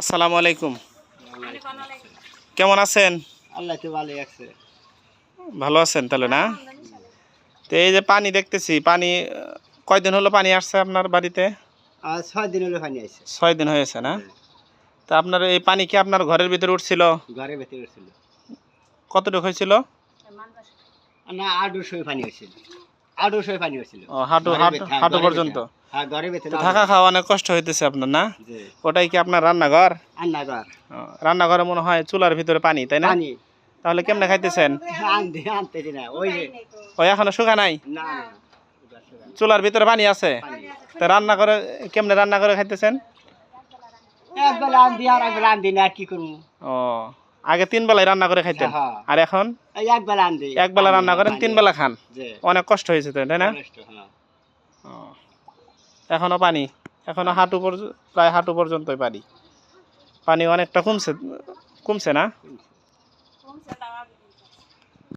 আসসালামু আলাইকুম। কেমন আছেন? আল্লাহ তো ভালোই আছে। ভালো আছেন তাহলে না? তো এই যে পানি দেখতেছি পানি কয়দিন হলো পানি আসছে আপনার বাড়িতে? ছয় দিন হলো পানি আছে ছয় দিন হয়েছে না? তা আপনার এই পানি কি আপনার ঘরের ভিতরে উঠছিল? ঘরে ভেতরে ছিল কতটুকু হয়েছিল? না আটশোই পানি হয়েছিল। আটশোই পানি হয়েছিল। হাঁটু হাঁটু হাঁটু পর্যন্ত। হ্যাঁ থাকা খাওয়া অনেক কষ্ট হইতেছে আপনার না? ওটাই কি আপনার রান্নাঘর? আন্না ঘর ও, রান্নাঘরে মনে হয় চুলার ভিতরে পানি তাই না? তাহলে কেমনে খাইতেছেন? ওই এখনও শুকা নাই? চুলার ভিতরে পানি আছে? তা রান্না করে কেমনে রান্না করে খাইতেছেন আর না কি করব? ও আগে তিন বেলায় রান্না করে খাইতেন। হ্যাঁ। আর এখন? এক বেলা রান্না করেন তিন বেলা খান। অনেক কষ্ট হয়েছে তো তাই না? হ্যাঁ। এখনও পানি। এখনও হাঁটু পর্যন্ত প্রায় হাঁটু পর্যন্তই পানি। পানি অনেকটা কমছে কমছে না?